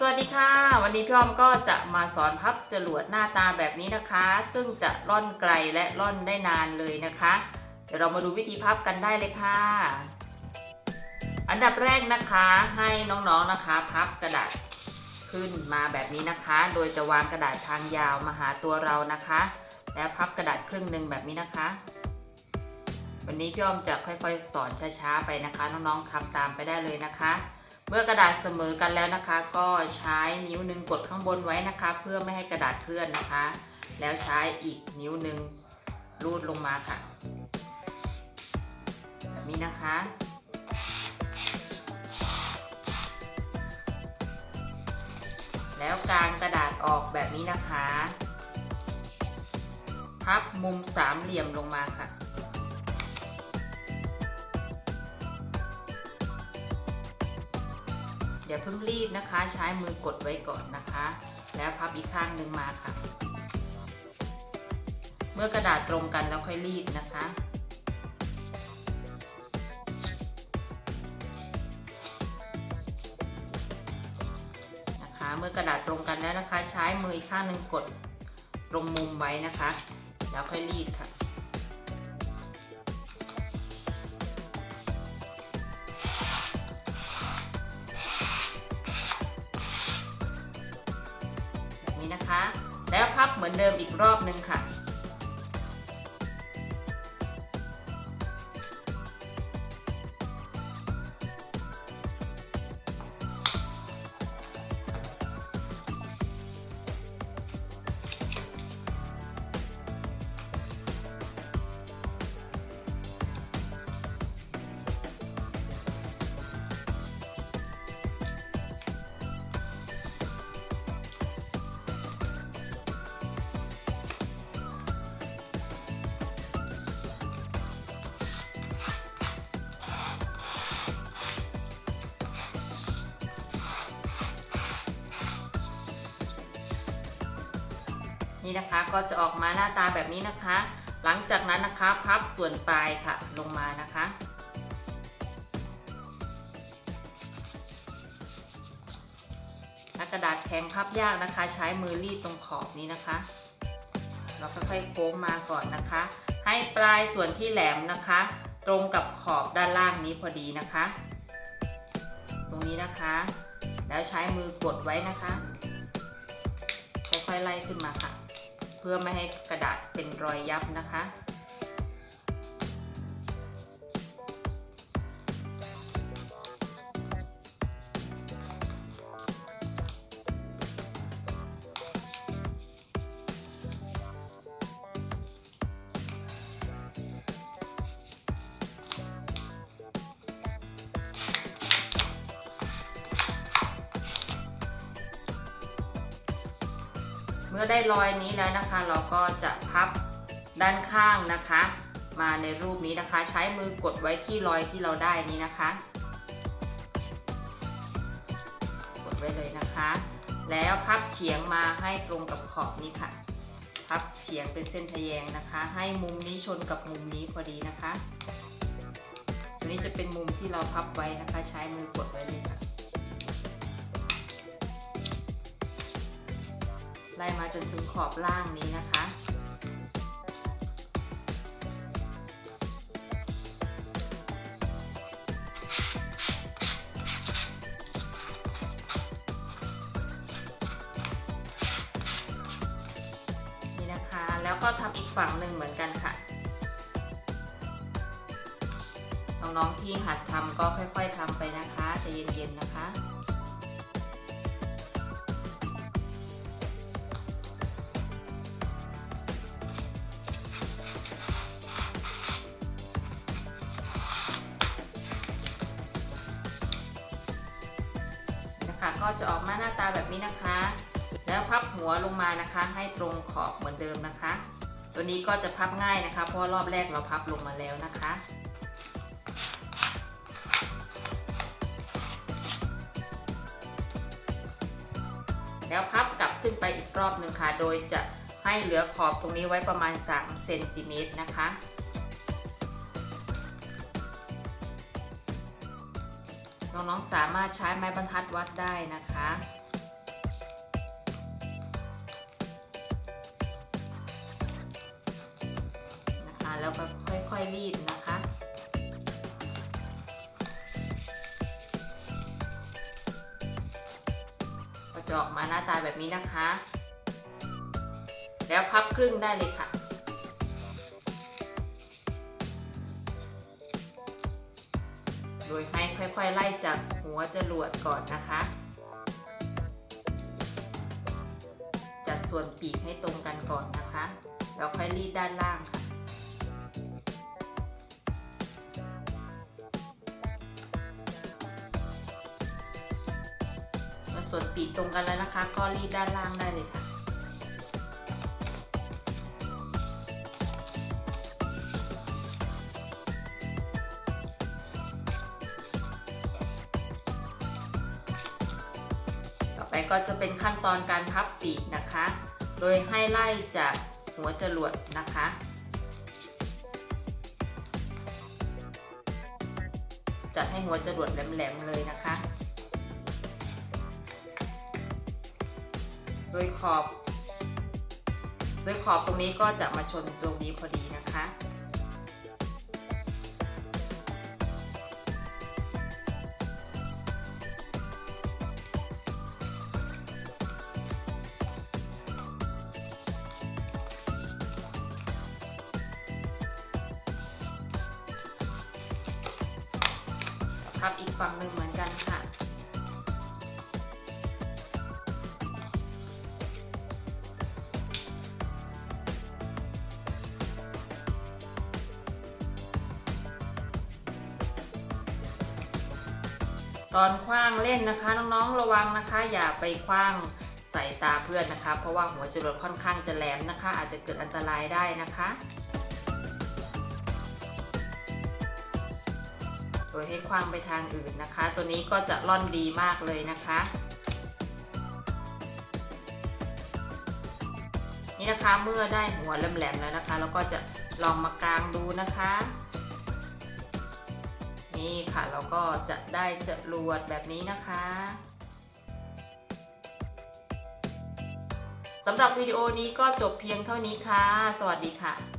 สวัสดีค่ะ วันนี้พี่อ้อมก็จะมาสอนพับจรวดหน้าตาแบบนี้นะคะ ซึ่งจะล่อนไกลและล่อนได้นานเลยนะคะ เดี๋ยวเรามาดูวิธีพับกันได้เลยค่ะ อันดับแรกนะคะให้น้องๆนะคะ พับกระดาษขึ้นมาแบบนี้นะคะ โดยจะวางกระดาษทางยาวมาหาตัวเรานะคะ แล้วพับกระดาษครึ่งหนึ่งแบบนี้นะคะ วันนี้พี่อ้อมจะค่อยๆ สอนช้าๆไปนะคะ น้องๆทำตามไปได้เลยนะคะ เมื่อกระดาษเสมอกันแล้วนะคะ ก็ใช้นิ้วหนึ่งกดข้างบนไว้นะคะ เพื่อไม่ให้กระดาษเคลื่อนนะคะ แล้วใช้อีกนิ้วหนึ่งรูดลงมาค่ะแบบนี้นะคะแล้วกางกระดาษออกแบบนี้นะคะ พับมุมสามเหลี่ยมลงมาค่ะ อย่าเพิ่งรีดนะคะ ใช้มือกดไว้ก่อนนะคะ แล้วพับอีกข้างหนึ่งมาค่ะ เมื่อกระดาษตรงกันแล้วค่อยรีดนะคะนะคะเมื่อกระดาษตรงกันแล้วนะคะ ใช้มืออีกข้างหนึ่งกดตรงมุมไว้นะคะ แล้วค่อยรีดค่ะ เหมือนเดิมอีกรอบนึงค่ะ นี่นะคะก็จะออกมาหน้าตาแบบนี้นะคะ หลังจากนั้นนะคะพับส่วนปลายค่ะลงมานะคะถ้ากระดาษแข็งพับยากนะคะ ใช้มือรีดตรงขอบนี้นะคะ เราค่อยๆโค้งมาก่อนนะคะ ให้ปลายส่วนที่แหลมนะคะ ตรงกับขอบด้านล่างนี้พอดีนะคะ ตรงนี้นะคะ แล้วใช้มือกดไว้นะคะ ค่อยๆไล่ขึ้นมาค่ะ เพื่อไม่ให้กระดาษเป็นรอยยับนะคะ มื่อได้รอยนี้แล้วนะคะ เราก็จะพับด้านข้างนะคะ มาในรูปนี้นะคะ ใช้มือกดไว้ที่รอยที่เราได้นี้นะคะ กดไว้เลยนะคะ แล้วพับเฉียงมาให้ตรงกับขอบนี้ค่ะ พับเฉียงเป็นเส้นทะแยงนะคะ ให้มุมนี้ชนกับมุมนี้พอดีนะคะตัวนี้จะเป็นมุมที่เราพับไว้นะคะ ใช้มือกดไว้เลยค่ะ ไล่มาจนถึงขอบล่างนี้นะคะ นี่นะคะ แล้วก็ทำอีกฝั่งหนึ่งเหมือนกันค่ะ น้องๆที่หัดทำก็ค่อยๆทำไปนะคะ จะเย็นๆนะคะ คะก็จะออกมาหน้าตาแบบนี้นะคะ แล้วพับหัวลงมานะคะ ให้ตรงขอบเหมือนเดิมนะคะ ตัวนี้ก็จะพับง่ายนะคะ เพราะรอบแรกเราพับลงมาแล้วนะคะแล้วพับกลับขึ้นไปอีกรอบหนึ่งค่ะ โดยจะให้เหลือขอบตรงนี้ไว้ประมาณ3เซนติเมตรนะคะ น้องๆสามารถใช้ไม้บรรทัดวัดได้นะคะนะคะแล้วก็ค่อยๆรีดนะคะกระจอกมาหน้าตาแบบนี้นะคะ แล้วพับครึ่งได้เลยค่ะ โดยให้ค่อยๆ ไล่จากหัวจรวดก่อนนะคะ จัดส่วนปีกให้ตรงกันก่อนนะคะ แล้วค่อยรีดด้านล่างค่ะเมื่อส่วนปีกตรงกันแล้วนะคะ ก็รีดด้านล่างได้เลยค่ะ ก็จะเป็นขั้นตอนการพับปีกนะคะ โดยให้ไล่จากหัวจรวดนะคะจัดให้หัวจรวดแหลมๆเลยนะคะ โดยขอบ โดยขอบตรงนี้ก็จะมาชนตรงนี้พอดีนะคะ พับอีกฝั่งหนึ่งเหมือนกันค่ะตอนคว้างเล่นนะคะน้องๆระวังนะคะ อย่าไปคว้างใส่ตาเพื่อนนะคะ เพราะว่าหัวจรวดค่อนข้างจะแหลมนะคะ อาจจะเกิดอันตรายได้นะคะ ยให้คว้างไปทางอื่นนะคะ ตัวนี้ก็จะร่อนดีมากเลยนะคะ นี่นะคะเมื่อได้หัวแหลมๆแล้วนะคะ เราก็จะลองมากางดูนะคะ นี่ค่ะเราก็จะได้จรวดแบบนี้นะคะสำหรับวิดีโอนี้ก็จบเพียงเท่านี้ค่ะ สวัสดีค่ะ